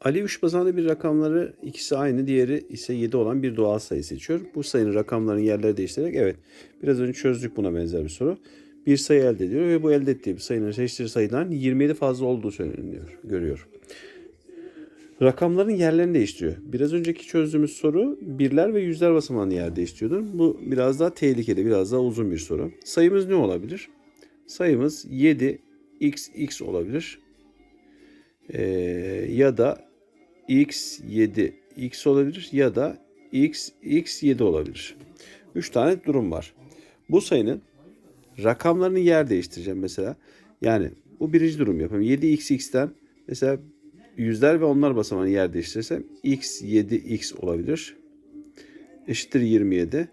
Ali üç basamaklı bir rakamları ikisi aynı, diğeri ise 7 olan bir doğal sayı seçiyor. Bu sayının rakamlarının yerleri değiştirerek evet biraz önce çözdük buna benzer bir soru. Bir sayı elde ediyor ve bu elde ettiği bir sayının seçtiği sayıdan 27 fazla olduğu söyleniyor, görüyor. Rakamların yerlerini değiştiriyor. Biraz önceki çözdüğümüz soru birler ve yüzler basamağını yer değiştiriyordu. Bu biraz daha tehlikeli, biraz daha uzun bir soru. Sayımız ne olabilir? Sayımız 7 x x olabilir. Ee, ya da x7 x olabilir ya da x x7 olabilir. 3 tane durum var. Bu sayının rakamlarını yer değiştireceğim mesela. Yani bu birinci durum yapayım. 7xx'ten mesela yüzler ve onlar basamağını yer değiştirirsem x 7x olabilir. Eşittir 27.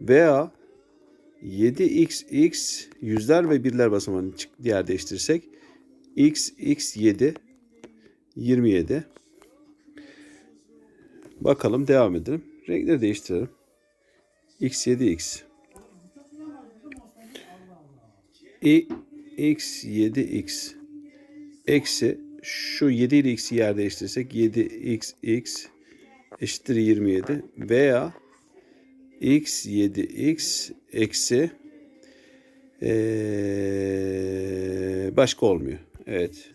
Veya 7xx yüzler ve birler basamağını yer değiştirirsek x x 7 27. Bakalım devam edelim. Renkleri değiştirelim. x 7x i x 7x eksi şu 7 ile x'i yer değiştirirsek 7xx eşittir 27 veya x 7x eksi ee, başka olmuyor. Evet.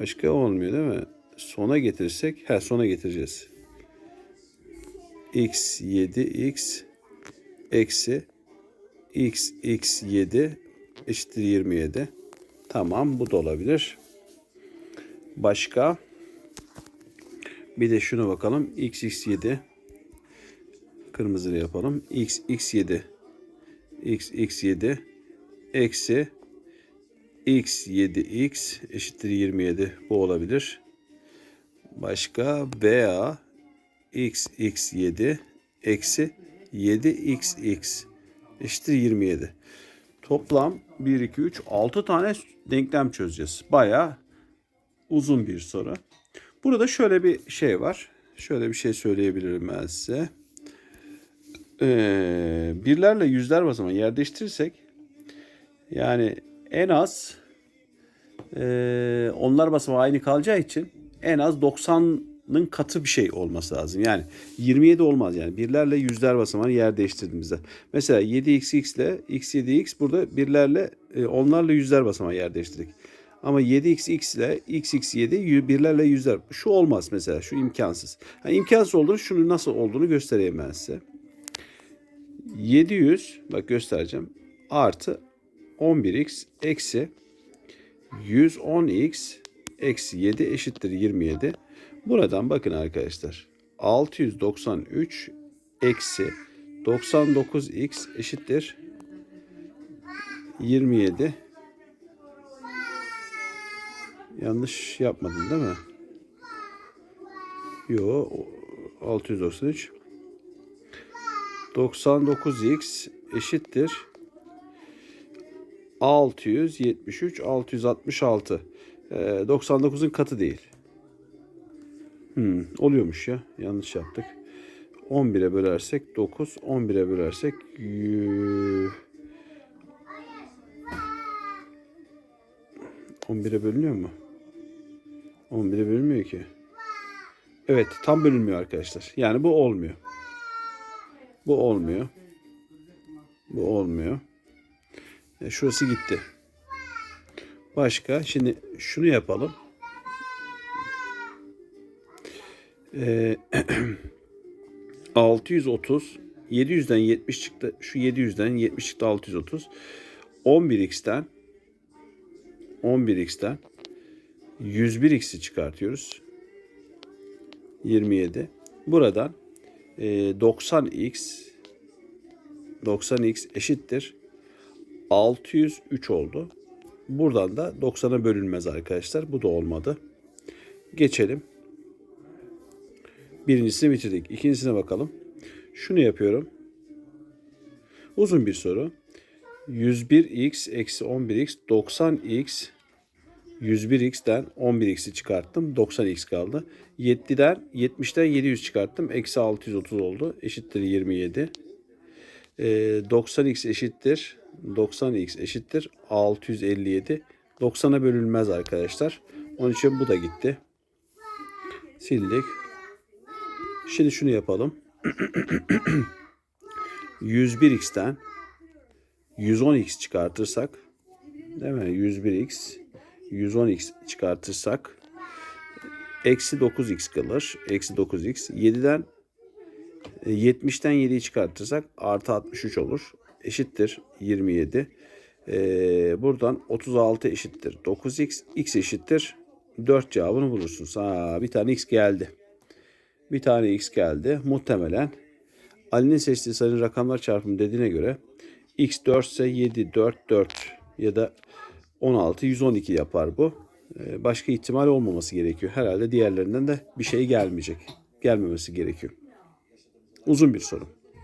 Başka olmuyor değil mi? Sona getirirsek, ha sona getireceğiz. x 7x eksi x x 7 eşittir 27. Tamam bu da olabilir. Başka bir de şuna bakalım. x x 7 kırmızılı yapalım. x x 7 x x 7 eksi x 7x eşittir 27. Bu olabilir. Başka veya x x 7 eksi 7xx eşittir 27. Toplam 1, 2, 3, 6 tane denklem çözeceğiz. Baya uzun bir soru. Burada şöyle bir şey var. Şöyle bir şey söyleyebilirim ben size. Ee, birlerle yüzler basamağı yer değiştirirsek yani en az e, onlar basamağı aynı kalacağı için en az 90'ın katı bir şey olması lazım. Yani 27 olmaz yani. Birlerle yüzler basamağı yer değiştirdiğimizde. Mesela 7xx ile x7x burada birlerle e, onlarla yüzler basamağı yer değiştirdik. Ama 7xx ile xx7 yü- birlerle yüzler. Şu olmaz mesela. Şu imkansız. Yani imkansız olduğunu şunu nasıl olduğunu göstereyim ben size. 700 bak göstereceğim. Artı 11x eksi 110x eksi 7 eşittir 27. Buradan bakın arkadaşlar. 693 eksi 99x eşittir 27. Yanlış yapmadım değil mi? Yo 693 99x eşittir 673 666 Ee, 99'un katı değil. Hmm, oluyormuş ya. Yanlış yaptık. 11'e bölersek 9, 11'e bölersek yü- 11'e bölünüyor mu? 11'e bölünmüyor ki. Evet, tam bölünmüyor arkadaşlar. Yani bu olmuyor. Bu olmuyor. Bu olmuyor. E, şurası gitti. Başka. Şimdi şunu yapalım. E, 630 700'den 70 çıktı. Şu 700'den 70 çıktı 630. 11x'ten 11x'ten 101x'i çıkartıyoruz. 27. Buradan e, 90x 90x eşittir 603 oldu. Buradan da 90'a bölünmez arkadaşlar. Bu da olmadı. Geçelim. Birincisini bitirdik. İkincisine bakalım. Şunu yapıyorum. Uzun bir soru. 101x eksi 11x 90x 101x'ten 11x'i çıkarttım. 90x kaldı. 7'den 70'ten 700 çıkarttım. Eksi 630 oldu. Eşittir 27. Ee, 90x eşittir. 90x eşittir. 657. 90'a bölünmez arkadaşlar. Onun için bu da gitti. Sildik. Şimdi şunu yapalım. 101x'ten 110x çıkartırsak değil mi? 101x 110x çıkartırsak eksi 9x kalır. Eksi 9x. 7'den e, 70'ten 7'yi çıkartırsak artı 63 olur. Eşittir 27. Ee, buradan 36 eşittir 9x. x eşittir 4 cevabını bulursunuz. Ha, bir tane x geldi. Bir tane x geldi. Muhtemelen Ali'nin seçtiği sayının rakamlar çarpımı dediğine göre x 4 ise 7, 4, 4 ya da 16, 112 yapar bu. Ee, Başka ihtimal olmaması gerekiyor. Herhalde diğerlerinden de bir şey gelmeyecek. Gelmemesi gerekiyor. Uzun bir soru.